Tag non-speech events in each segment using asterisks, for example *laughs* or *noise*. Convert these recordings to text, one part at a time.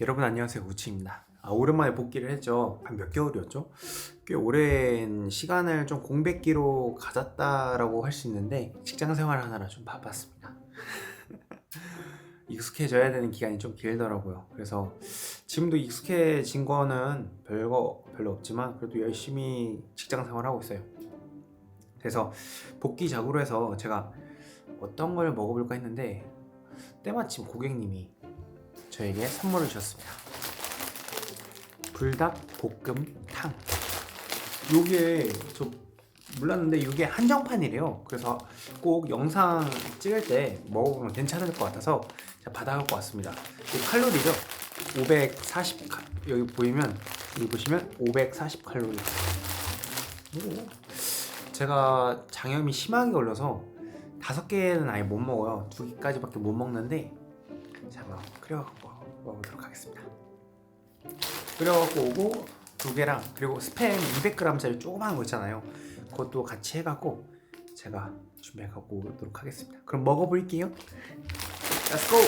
여러분 안녕하세요 우치입니다. 아, 오랜만에 복귀를 했죠. 한 몇 개월이었죠? 꽤 오랜 시간을 좀 공백기로 가졌다라고 할 수 있는데 직장 생활 하느라 좀 바빴습니다. *laughs* 익숙해져야 되는 기간이 좀 길더라고요. 그래서 지금도 익숙해진 거는 별거 별로 없지만 그래도 열심히 직장 생활 하고 있어요. 그래서 복귀작으로 해서 제가 어떤 걸 먹어볼까 했는데 때마침 고객님이 저에게 선물을 주셨습니다. 불닭 볶음탕. 요게 저 몰랐는데 이게 한정판이래요. 그래서 꼭 영상 찍을 때 먹어보면 괜찮을 것 같아서 제가 받아갖고 왔습니다. 이 칼로리죠? 540 카- 여기 보이면 여기 보시면 540 칼로리. 오. 제가 장염이 심하게 걸려서 다섯 개는 아예 못 먹어요. 두 개까지밖에 못 먹는데 자, 한번 끓여갖고 먹어보도록 하겠습니다. 끓여갖고 오고 두 개랑 그리고 스팸 200g짜리 조그마한 거 있잖아요. 그것도 같이 해갖고 제가 준비해 갖고 오도록 하겠습니다. 그럼 먹어볼게요. Let's go.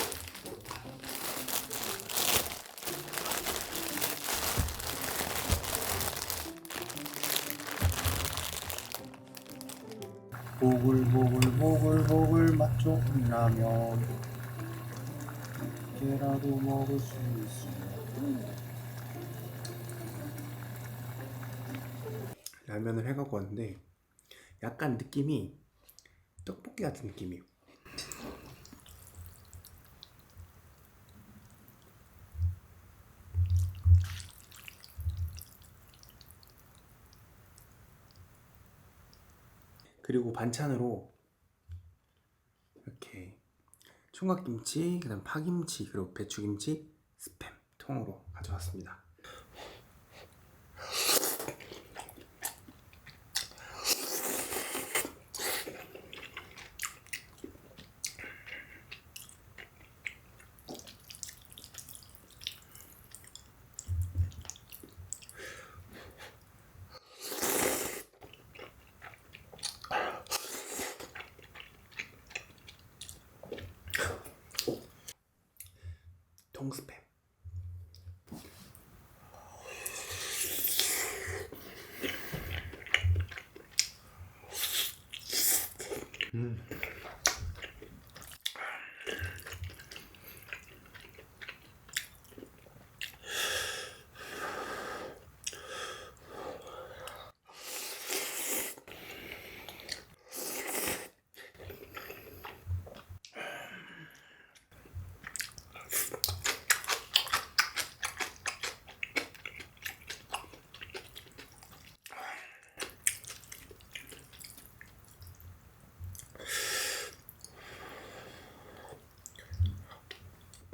보글보글보글보글 맛 좋은 라면 깨라도 먹을 수 있으면 라면을 해갖고 왔는데 약간 느낌이 떡볶이 같은 느낌이에요. 그리고 반찬으로 이렇게 총각김치, 그다음 파김치, 그리고 배추김치, 스팸 통으로 가져왔습니다.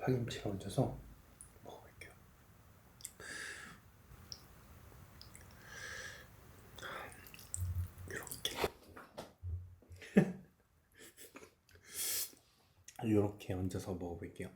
파김치가 얹어서 먹어볼게요. 이렇게 이렇게 *laughs* 얹어서 먹어볼게요.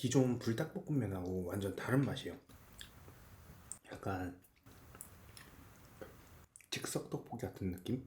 기존 불닭볶음면하고 완전 다른 맛이에요. 약간 즉석 떡볶이 같은 느낌?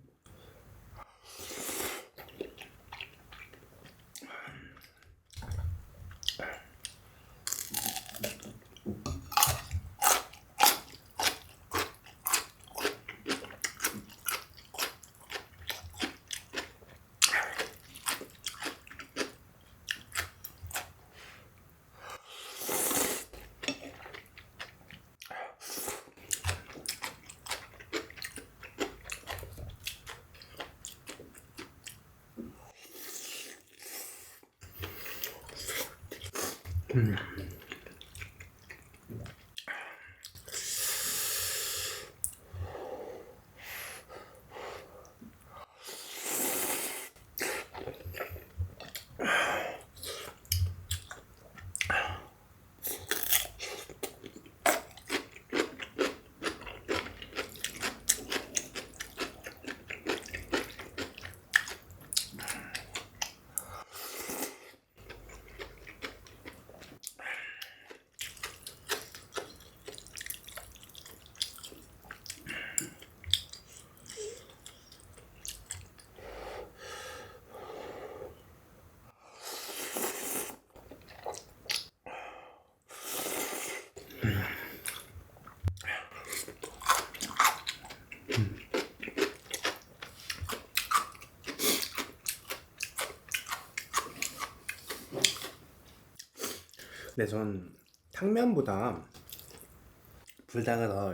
嗯。 네, 전 탕면보다 불닭을 더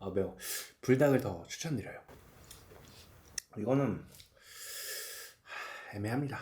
아, 매워. 불닭을 더 추천드려요. 이거는 하, 애매합니다.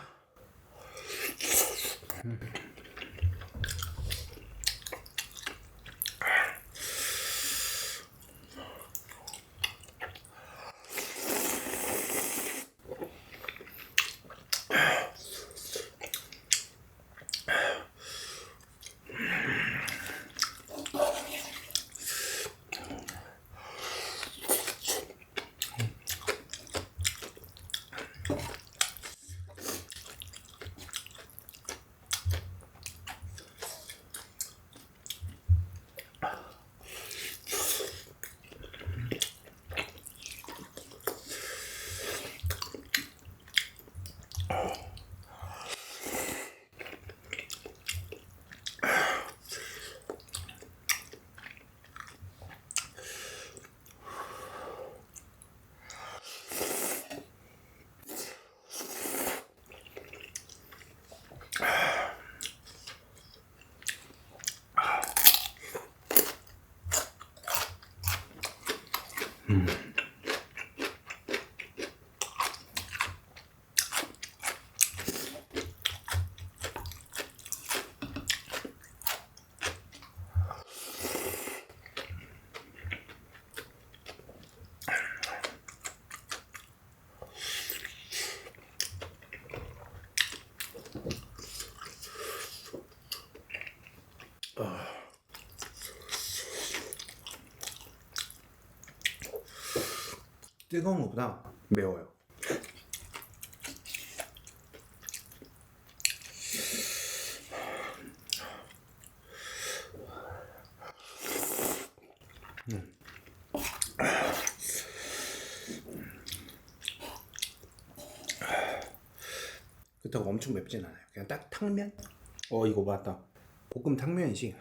Mm. 뜨거운 것보다 매워요. 음. 그렇다고 엄청 맵진 않아요. 그냥 딱 탕면? 어 이거 맞다. 볶음 탕면이지.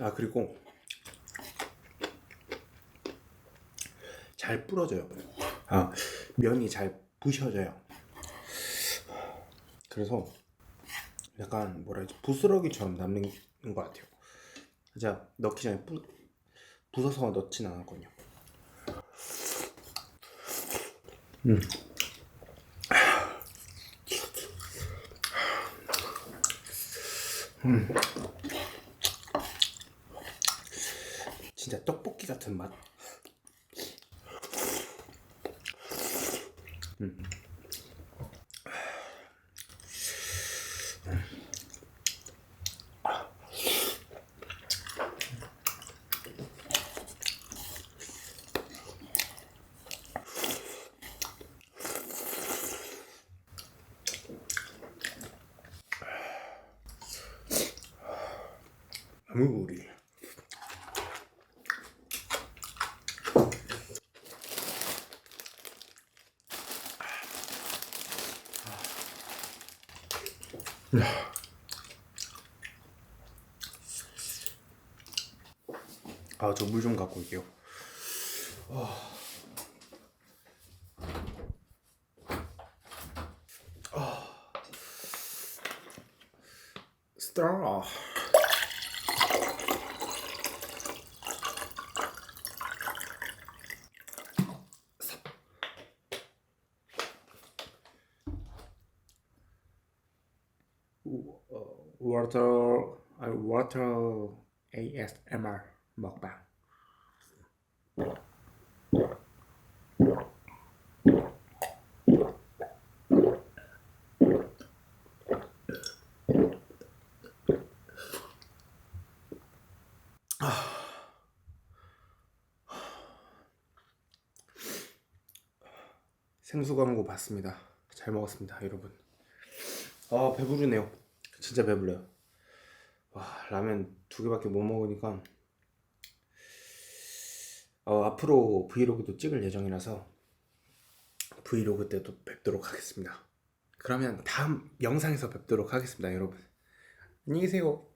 아 그리고 잘 불어져요. 아 면이 잘 부셔져요. 그래서 약간 해야지 부스러기처럼 남는 것 같아요. 제가 넣기 전에 부, 부숴서 넣진 않았거든요. 음. 음. 진짜 떡볶이 같은 맛. 음. 무리. 아, 저 물 좀 갖고 올게요. 어... water 아, water ASMR 먹방. 생수 광고 봤습니다. 잘 먹었습니다, 여러분. 아 배부르네요. 진짜 배불러요. 와 라면 두 개밖에 못 먹으니까 어, 앞으로 브이로그도 찍을 예정이라서 브이로그 때도 뵙도록 하겠습니다. 그러면 다음 영상에서 뵙도록 하겠습니다, 여러분. 안녕히 계세요.